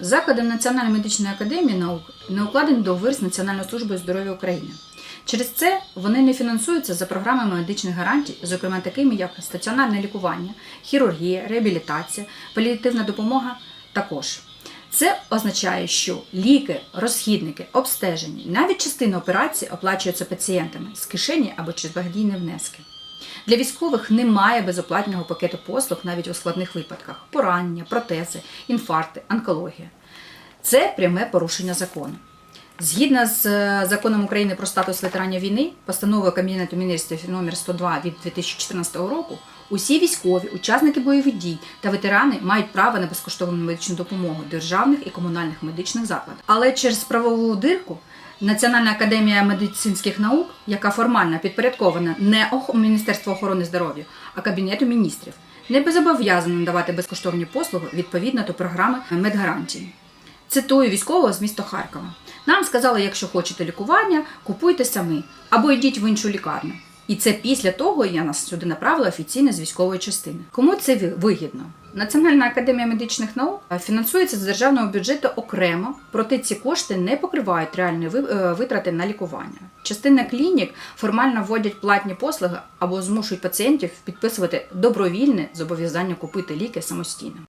Закладом Національної медичної академії наук не укладений договір з Національною службою здоров'я України. Через це вони не фінансуються за програмами медичних гарантій, зокрема такими як стаціонарне лікування, хірургія, реабілітація, паліативна допомога також. Це означає, що ліки, розхідники, обстеження, навіть частина операцій оплачуються пацієнтами з кишені або через благодійні внески. Для військових немає безоплатного пакету послуг навіть у складних випадках: поранення, протези, інфаркти, онкологія. Це пряме порушення закону. Згідно з е, законом України про статус ветеранів війни, постановою Кабінету міністрів номер 102 від 2014 року, усі військові, учасники бойових дій та ветерани мають право на безкоштовну медичну допомогу державних і комунальних медичних закладах. Але через правову дирку Національна академія медицинських наук, яка формально підпорядкована не Міністерству охорони здоров'я, а Кабінету міністрів, не зобов'язана надавати безкоштовні послуги відповідно до програми медгарантії. Цитую військового з міста Харкова. Нам сказали, якщо хочете лікування, купуйте самі або йдіть в іншу лікарню. І це після того я нас сюди направила офіційно з військової частини. Кому це вигідно? Національна академія медичних наук е, фінансується з державного бюджету окремо, проте ці кошти не покривають реальні е, витрати на лікування. Частина клінік формально вводять платні послуги або змушують пацієнтів підписувати добровільне зобов'язання купити ліки самостійно.